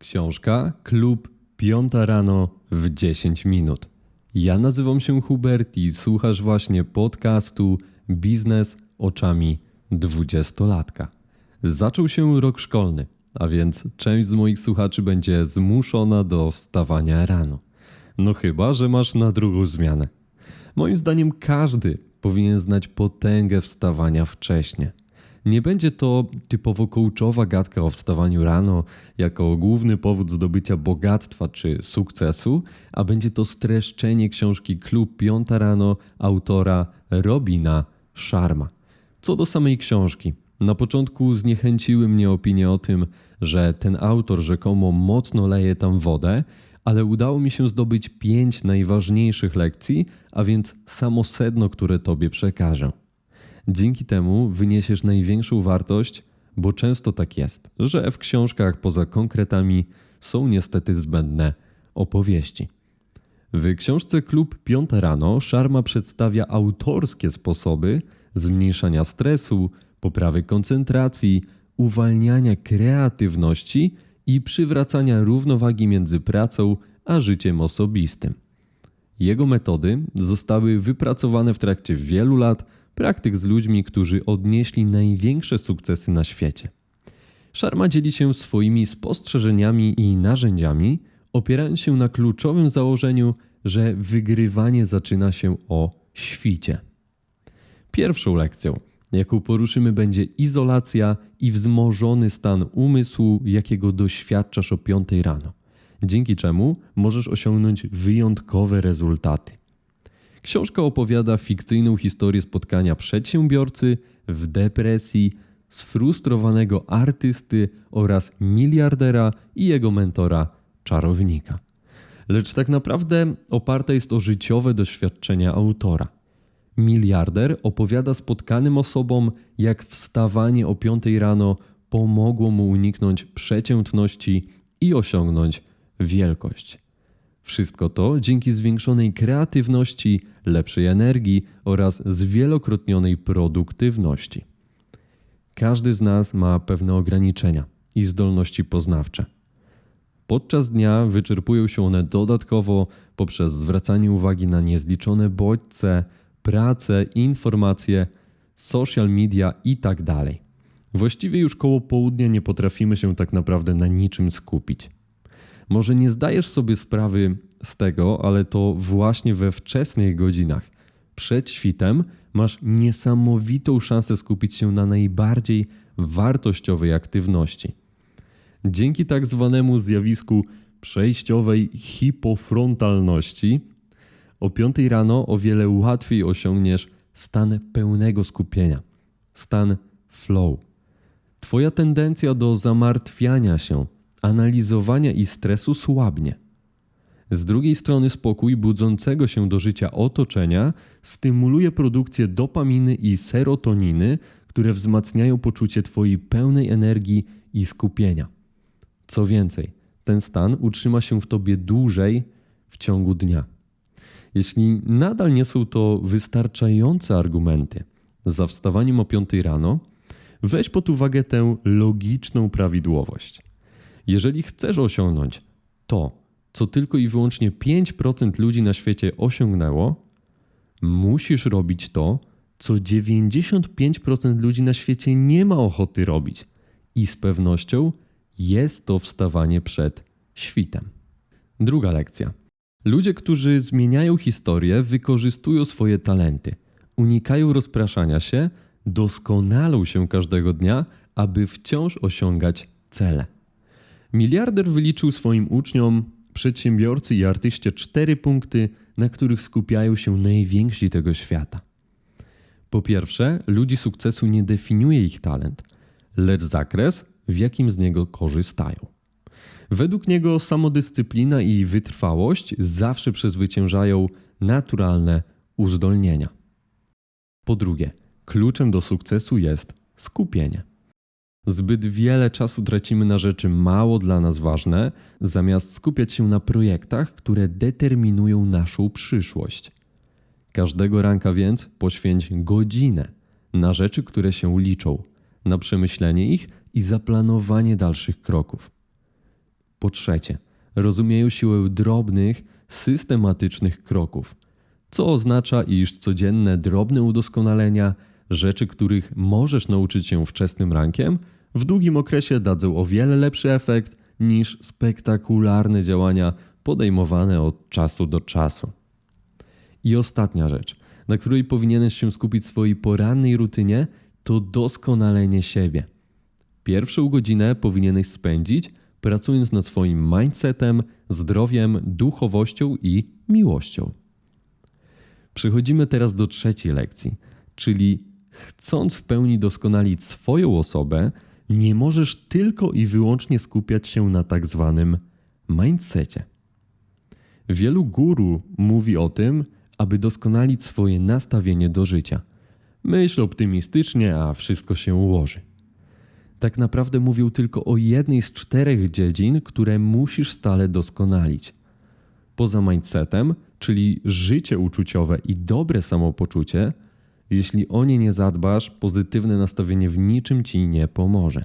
Książka Klub Piąta rano w 10 minut. Ja nazywam się Hubert i słuchasz właśnie podcastu Biznes oczami dwudziestolatka. Zaczął się rok szkolny, a więc część z moich słuchaczy będzie zmuszona do wstawania rano. No chyba, że masz na drugą zmianę. Moim zdaniem każdy powinien znać potęgę wstawania wcześnie. Nie będzie to typowo coachowa gadka o wstawaniu rano jako główny powód zdobycia bogactwa czy sukcesu, a będzie to streszczenie książki Klub Piąta Rano autora Robina Sharma. Co do samej książki, na początku zniechęciły mnie opinie o tym, że ten autor rzekomo mocno leje tam wodę, ale udało mi się zdobyć pięć najważniejszych lekcji, a więc samo sedno, które Tobie przekażę. Dzięki temu wyniesiesz największą wartość, bo często tak jest, że w książkach poza konkretami są niestety zbędne opowieści. W książce Klub Piąta Rano Sharma przedstawia autorskie sposoby zmniejszania stresu, poprawy koncentracji, uwalniania kreatywności i przywracania równowagi między pracą a życiem osobistym. Jego metody zostały wypracowane w trakcie wielu lat praktyk z ludźmi, którzy odnieśli największe sukcesy na świecie. Sharma dzieli się swoimi spostrzeżeniami i narzędziami, opierając się na kluczowym założeniu, że wygrywanie zaczyna się o świcie. Pierwszą lekcją, jaką poruszymy, będzie izolacja i wzmożony stan umysłu, jakiego doświadczasz o 5 rano, dzięki czemu możesz osiągnąć wyjątkowe rezultaty. Książka opowiada fikcyjną historię spotkania przedsiębiorcy w depresji, sfrustrowanego artysty oraz miliardera i jego mentora, czarownika. Lecz tak naprawdę oparte jest o życiowe doświadczenia autora. Miliarder opowiada spotkanym osobom, jak wstawanie o 5 rano pomogło mu uniknąć przeciętności i osiągnąć wielkość. Wszystko to dzięki zwiększonej kreatywności, lepszej energii oraz zwielokrotnionej produktywności. Każdy z nas ma pewne ograniczenia i zdolności poznawcze. Podczas dnia wyczerpują się one dodatkowo poprzez zwracanie uwagi na niezliczone bodźce, pracę, informacje, social media itd. Tak Właściwie już koło południa nie potrafimy się tak naprawdę na niczym skupić. Może nie zdajesz sobie sprawy z tego, ale to właśnie we wczesnych godzinach przed świtem masz niesamowitą szansę skupić się na najbardziej wartościowej aktywności. Dzięki tak zwanemu zjawisku przejściowej hipofrontalności o 5 rano o wiele łatwiej osiągniesz stan pełnego skupienia, stan flow. Twoja tendencja do zamartwiania się, analizowania i stresu słabnie. Z drugiej strony spokój budzącego się do życia otoczenia stymuluje produkcję dopaminy i serotoniny, które wzmacniają poczucie Twojej pełnej energii i skupienia. Co więcej, ten stan utrzyma się w Tobie dłużej w ciągu dnia. Jeśli nadal nie są to wystarczające argumenty za wstawaniem o 5 rano, weź pod uwagę tę logiczną prawidłowość. Jeżeli chcesz osiągnąć to, co tylko i wyłącznie 5% ludzi na świecie osiągnęło, musisz robić to, co 95% ludzi na świecie nie ma ochoty robić. I z pewnością jest to wstawanie przed świtem. Druga lekcja. Ludzie, którzy zmieniają historię, wykorzystują swoje talenty, unikają rozpraszania się, doskonalą się każdego dnia, aby wciąż osiągać cele. Miliarder wyliczył swoim uczniom, przedsiębiorcy i artyście cztery punkty, na których skupiają się najwięksi tego świata. Po pierwsze, ludzi sukcesu nie definiuje ich talent, lecz zakres, w jakim z niego korzystają. Według niego samodyscyplina i wytrwałość zawsze przezwyciężają naturalne uzdolnienia. Po drugie, kluczem do sukcesu jest skupienie. Zbyt wiele czasu tracimy na rzeczy mało dla nas ważne, zamiast skupiać się na projektach, które determinują naszą przyszłość. Każdego ranka więc poświęć godzinę na rzeczy, które się liczą, na przemyślenie ich i zaplanowanie dalszych kroków. Po trzecie, rozumieją siłę drobnych, systematycznych kroków, co oznacza, iż codzienne drobne udoskonalenia, rzeczy, których możesz nauczyć się wczesnym rankiem, w długim okresie dadzą o wiele lepszy efekt niż spektakularne działania podejmowane od czasu do czasu. I ostatnia rzecz, na której powinieneś się skupić w swojej porannej rutynie, to doskonalenie siebie. Pierwszą godzinę powinieneś spędzić pracując nad swoim mindsetem, zdrowiem, duchowością i miłością. Przechodzimy teraz do trzeciej lekcji, czyli chcąc w pełni doskonalić swoją osobę, nie możesz tylko i wyłącznie skupiać się na tak zwanym mindsetie. Wielu guru mówi o tym, aby doskonalić swoje nastawienie do życia. Myśl optymistycznie, a wszystko się ułoży. Tak naprawdę mówią tylko o jednej z czterech dziedzin, które musisz stale doskonalić. Poza mindsetem, czyli życie uczuciowe i dobre samopoczucie, jeśli o nie nie zadbasz, pozytywne nastawienie w niczym ci nie pomoże.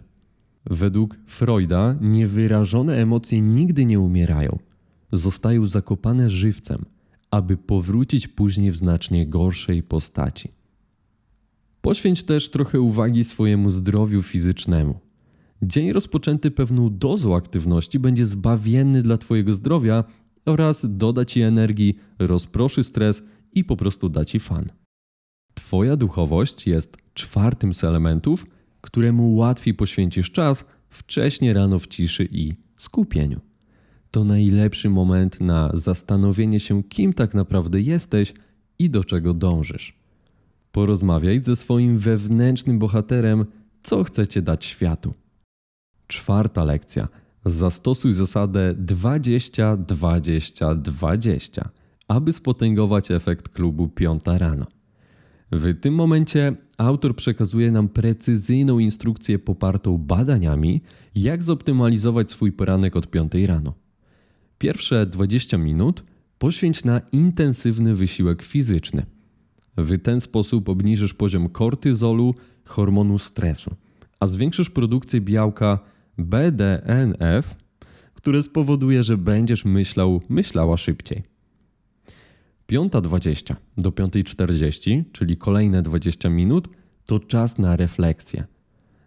Według Freuda niewyrażone emocje nigdy nie umierają. Zostają zakopane żywcem, aby powrócić później w znacznie gorszej postaci. Poświęć też trochę uwagi swojemu zdrowiu fizycznemu. Dzień rozpoczęty pewną dozą aktywności będzie zbawienny dla Twojego zdrowia oraz doda Ci energii, rozproszy stres i po prostu da Ci fan. Twoja duchowość jest czwartym z elementów, któremu łatwiej poświęcisz czas wcześnie rano w ciszy i skupieniu. To najlepszy moment na zastanowienie się, kim tak naprawdę jesteś i do czego dążysz. Porozmawiaj ze swoim wewnętrznym bohaterem, co chcecie dać światu. Czwarta lekcja. Zastosuj zasadę 20-20-20, aby spotęgować efekt klubu piąta rano. W tym momencie autor przekazuje nam precyzyjną instrukcję popartą badaniami, jak zoptymalizować swój poranek od 5 rano. Pierwsze 20 minut poświęć na intensywny wysiłek fizyczny. W ten sposób obniżysz poziom kortyzolu, hormonu stresu, a zwiększysz produkcję białka BDNF, które spowoduje, że będziesz myślał, myślała szybciej. 5.20 do 5.40, czyli kolejne 20 minut, to czas na refleksję.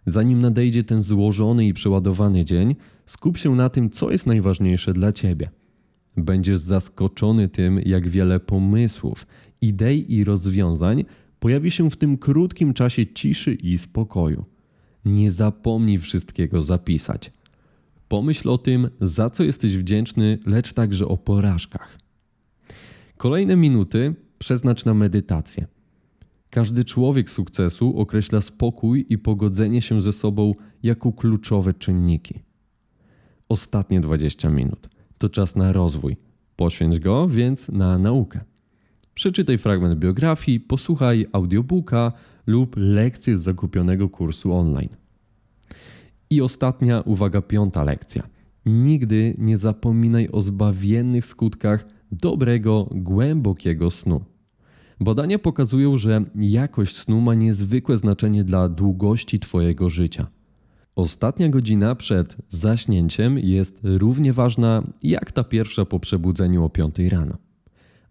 Zanim nadejdzie ten złożony i przeładowany dzień, skup się na tym, co jest najważniejsze dla ciebie. Będziesz zaskoczony tym, jak wiele pomysłów, idei i rozwiązań pojawi się w tym krótkim czasie ciszy i spokoju. Nie zapomnij wszystkiego zapisać. Pomyśl o tym, za co jesteś wdzięczny, lecz także o porażkach. Kolejne minuty przeznacz na medytację. Każdy człowiek sukcesu określa spokój i pogodzenie się ze sobą jako kluczowe czynniki. Ostatnie 20 minut to czas na rozwój. Poświęć go więc na naukę. Przeczytaj fragment biografii, posłuchaj audiobooka lub lekcję z zakupionego kursu online. I ostatnia, uwaga, piąta lekcja. Nigdy nie zapominaj o zbawiennych skutkach dobrego, głębokiego snu. Badania pokazują, że jakość snu ma niezwykłe znaczenie dla długości Twojego życia. Ostatnia godzina przed zaśnięciem jest równie ważna jak ta pierwsza po przebudzeniu o 5 rano.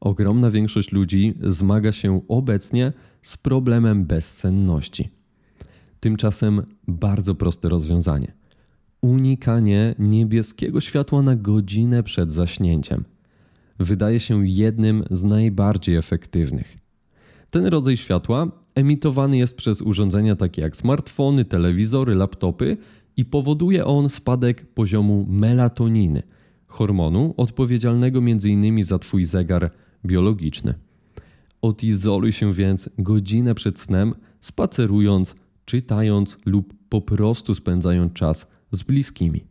Ogromna większość ludzi zmaga się obecnie z problemem bezsenności. Tymczasem bardzo proste rozwiązanie. Unikanie niebieskiego światła na godzinę przed zaśnięciem – wydaje się jednym z najbardziej efektywnych. Ten rodzaj światła emitowany jest przez urządzenia takie jak smartfony, telewizory, laptopy i powoduje on spadek poziomu melatoniny, hormonu odpowiedzialnego m.in. za Twój zegar biologiczny. Odizoluj się więc godzinę przed snem, spacerując, czytając lub po prostu spędzając czas z bliskimi.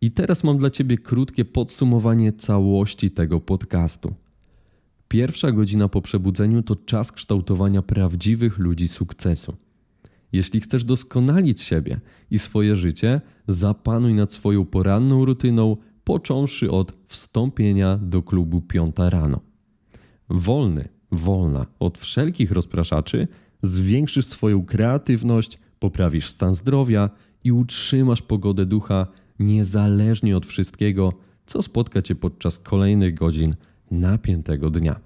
I teraz mam dla Ciebie krótkie podsumowanie całości tego podcastu. Pierwsza godzina po przebudzeniu to czas kształtowania prawdziwych ludzi sukcesu. Jeśli chcesz doskonalić siebie i swoje życie, zapanuj nad swoją poranną rutyną, począwszy od wstąpienia do klubu piąta rano. Wolny, wolna od wszelkich rozpraszaczy, zwiększysz swoją kreatywność, poprawisz stan zdrowia i utrzymasz pogodę ducha niezależnie od wszystkiego, co spotka cię podczas kolejnych godzin napiętego dnia.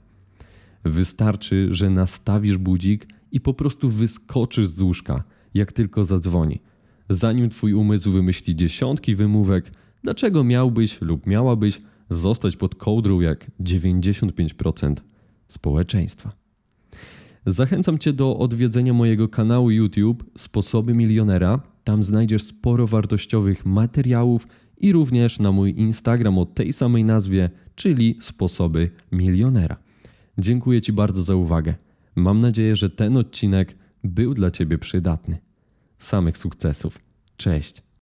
Wystarczy, że nastawisz budzik i po prostu wyskoczysz z łóżka, jak tylko zadzwoni. Zanim twój umysł wymyśli dziesiątki wymówek, dlaczego miałbyś lub miałabyś zostać pod kołdrą jak 95% społeczeństwa. Zachęcam Cię do odwiedzenia mojego kanału YouTube Sposoby Milionera. Tam znajdziesz sporo wartościowych materiałów i również na mój Instagram o tej samej nazwie, czyli Sposoby Milionera. Dziękuję Ci bardzo za uwagę. Mam nadzieję, że ten odcinek był dla Ciebie przydatny. Samych sukcesów. Cześć.